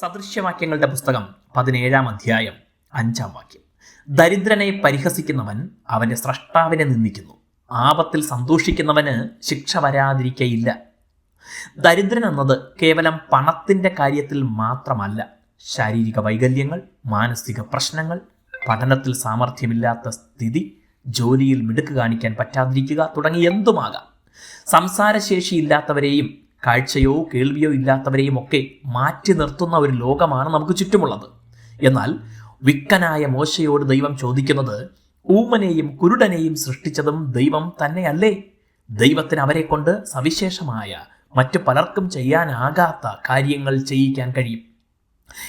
സദൃശ്യവാക്യങ്ങളുടെ പുസ്തകം പതിനേഴാം അധ്യായം അഞ്ചാം വാക്യം. ദരിദ്രനെ പരിഹസിക്കുന്നവൻ അവന്റെ സ്രഷ്ടാവിനെ നിന്ദിക്കുന്നു. ആപത്തിൽ സന്തോഷിക്കുന്നവന് ശിക്ഷ വരാതിരിക്കയില്ല. ദരിദ്രൻ എന്നത് കേവലം പണത്തിന്റെ കാര്യത്തിൽ മാത്രമല്ല. ശാരീരിക വൈകല്യങ്ങൾ മാനസിക പ്രശ്നങ്ങൾ പഠനത്തിൽ സാമർഥ്യമില്ലാത്ത സ്ഥിതി ജോലിയിൽ മിടുക്ക് കാണിക്കാൻ പറ്റാതിരിക്കുക തുടങ്ങി എന്തുമാകാം? സംസാരശേഷിയില്ലാത്തവരെയും കാഴ്ചയോ കേൾവിയോ ഇല്ലാത്തവരെയും ഒക്കെ മാറ്റി നിർത്തുന്ന ഒരു ലോകമാണ് നമുക്ക് ചുറ്റുമുള്ളത്. എന്നാൽ വിക്കനായ മോശയോട് ദൈവം ചോദിക്കുന്നത് ഊമനെയും കുരുടനെയും സൃഷ്ടിച്ചതും ദൈവം തന്നെയല്ലേ? ദൈവത്തിന് അവരെ കൊണ്ട് സവിശേഷമായ മറ്റു പലർക്കും ചെയ്യാനാകാത്ത കാര്യങ്ങൾ ചെയ്യിക്കാൻ കഴിയും.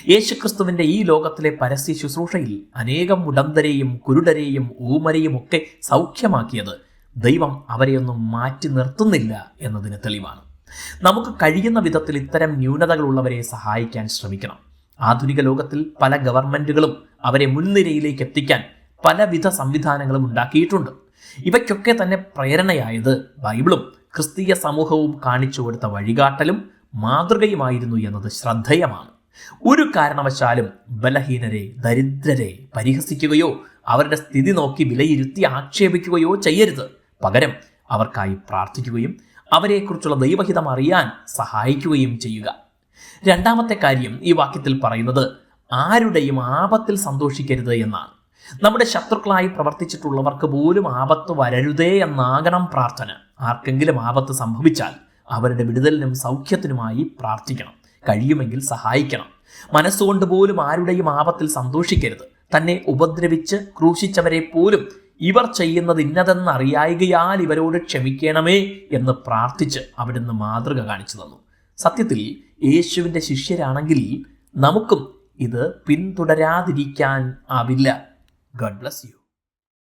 യേശുക്രിസ്തുവിന്റെ ഈ ലോകത്തിലെ പരസ്യ ശുശ്രൂഷയിൽ അനേകം ഉടന്തരെയും കുരുടരെയും ഊമരെയും ഒക്കെ സൗഖ്യമാക്കിയത് ദൈവം അവരെയൊന്നും മാറ്റി നിർത്തുന്നില്ല എന്നതിന് തെളിവാണ്. നമുക്ക് കഴിയുന്ന വിധത്തിൽ ഇത്തരം ന്യൂനതകളുള്ളവരെ സഹായിക്കാൻ ശ്രമിക്കണം. ആധുനിക ലോകത്തിൽ പല ഗവൺമെന്റുകളും അവരെ മുൻനിരയിലേക്ക് എത്തിക്കാൻ പലവിധ സംവിധാനങ്ങളും ഉണ്ടാക്കിയിട്ടുണ്ട്. ഇവയ്ക്കൊക്കെ തന്നെ പ്രേരണയായത് ബൈബിളും ക്രിസ്തീയ സമൂഹവും കാണിച്ചു കൊടുത്ത വഴികാട്ടലും മാതൃകയുമായിരുന്നു എന്നത് ശ്രദ്ധേയമാണ്. ഒരു കാരണവശാലും ബലഹീനരെ ദരിദ്രരെ പരിഹസിക്കുകയോ അവരുടെ സ്ഥിതി നോക്കി വിലയിരുത്തി ആക്ഷേപിക്കുകയോ ചെയ്യരുത്. പകരം അവർക്കായി പ്രാർത്ഥിക്കുകയും അവരെക്കുറിച്ചുള്ള ദൈവഹിതം അറിയാൻ സഹായിക്കുകയും ചെയ്യുക. രണ്ടാമത്തെ കാര്യം ഈ വാക്യത്തിൽ പറയുന്നത് ആരുടെയും ആപത്തിൽ സന്തോഷിക്കരുത് എന്നാണ്. നമ്മുടെ ശത്രുക്കളായി പ്രവർത്തിച്ചിട്ടുള്ളവർക്ക് പോലും ആപത്ത് വരരുതേ എന്നാകണം പ്രാർത്ഥന. ആർക്കെങ്കിലും ആപത്ത് സംഭവിച്ചാൽ അവരുടെ വിടുതലിനും സൗഖ്യത്തിനുമായി പ്രാർത്ഥിക്കണം. കഴിയുമെങ്കിൽ സഹായിക്കണം. മനസ്സുകൊണ്ട് പോലും ആരുടെയും ആപത്തിൽ സന്തോഷിക്കരുത്. തന്നെ ഉപദ്രവിച്ച് ക്രൂശിച്ചവരെ പോലും ഇവർ ചെയ്യുന്നത് ഇന്നതെന്നറിയായികയാൽ ഇവരോട് ക്ഷമിക്കണമേ എന്ന് പ്രാർത്ഥിച്ച് അവിടുന്ന് മാതൃക കാണിച്ചു തന്നു. സത്യത്തിൽ യേശുവിന്റെ ശിഷ്യരാണെങ്കിൽ നമുക്കും ഇത് പിന്തുടരാതിരിക്കാൻ ആവില്ല. Garh bless you